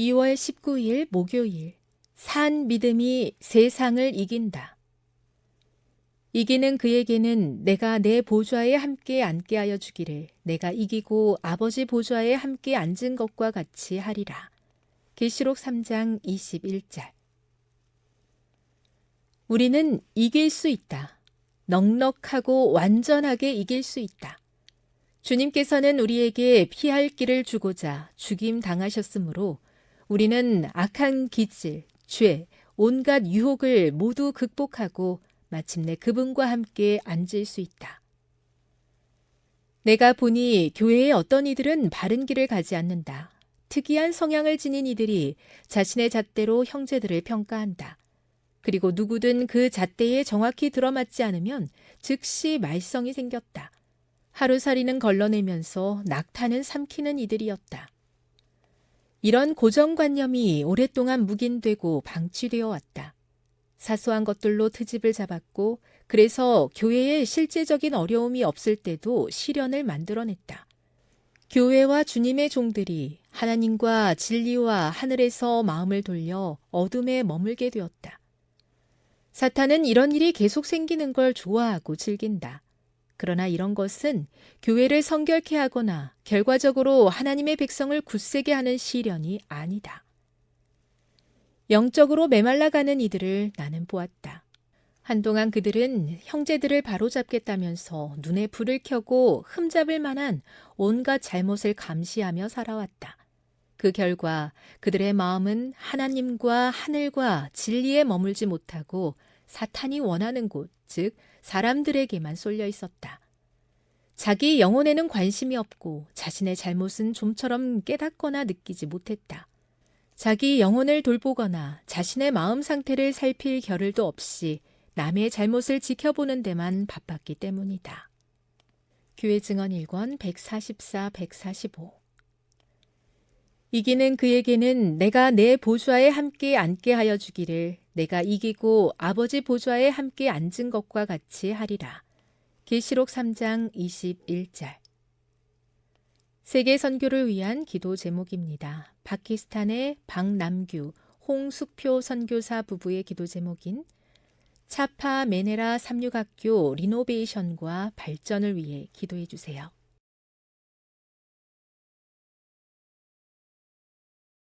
2월 19일 목요일 산 믿음이 세상을 이긴다. 이기는 그에게는 내가 내 보좌에 함께 앉게 하여 주기를 내가 이기고 아버지 보좌에 함께 앉은 것과 같이 하리라. 계시록 3장 21절 우리는 이길 수 있다. 넉넉하고 완전하게 이길 수 있다. 주님께서는 우리에게 피할 길을 주고자 죽임 당하셨으므로 우리는 악한 기질, 죄, 온갖 유혹을 모두 극복하고 마침내 그분과 함께 앉을 수 있다. 내가 보니 교회의 어떤 이들은 바른 길을 가지 않는다. 특이한 성향을 지닌 이들이 자신의 잣대로 형제들을 평가한다. 그리고 누구든 그 잣대에 정확히 들어맞지 않으면 즉시 말썽이 생겼다. 하루살이는 걸러내면서 낙타는 삼키는 이들이었다. 이런 고정관념이 오랫동안 묵인되고 방치되어 왔다. 사소한 것들로 트집을 잡았고 그래서 교회에 실제적인 어려움이 없을 때도 시련을 만들어냈다. 교회와 주님의 종들이 하나님과 진리와 하늘에서 마음을 돌려 어둠에 머물게 되었다. 사탄은 이런 일이 계속 생기는 걸 좋아하고 즐긴다. 그러나 이런 것은 교회를 성결케 하거나 결과적으로 하나님의 백성을 굳세게 하는 시련이 아니다. 영적으로 메말라가는 이들을 나는 보았다. 한동안 그들은 형제들을 바로잡겠다면서 눈에 불을 켜고 흠잡을 만한 온갖 잘못을 감시하며 살아왔다. 그 결과 그들의 마음은 하나님과 하늘과 진리에 머물지 못하고 사탄이 원하는 곳, 즉 사람들에게만 쏠려 있었다. 자기 영혼에는 관심이 없고 자신의 잘못은 좀처럼 깨닫거나 느끼지 못했다. 자기 영혼을 돌보거나 자신의 마음 상태를 살필 겨를도 없이 남의 잘못을 지켜보는 데만 바빴기 때문이다. 교회 증언 1권 144, 145 이기는 그에게는 내가 내 보좌에 함께 앉게 하여 주기를 내가 이기고 아버지 보좌에 함께 앉은 것과 같이 하리라. 계시록 3장 21절 세계 선교를 위한 기도 제목입니다. 파키스탄의 박남규, 홍숙표 선교사 부부의 기도 제목인 차파 메네라 삼육학교 리노베이션과 발전을 위해 기도해 주세요.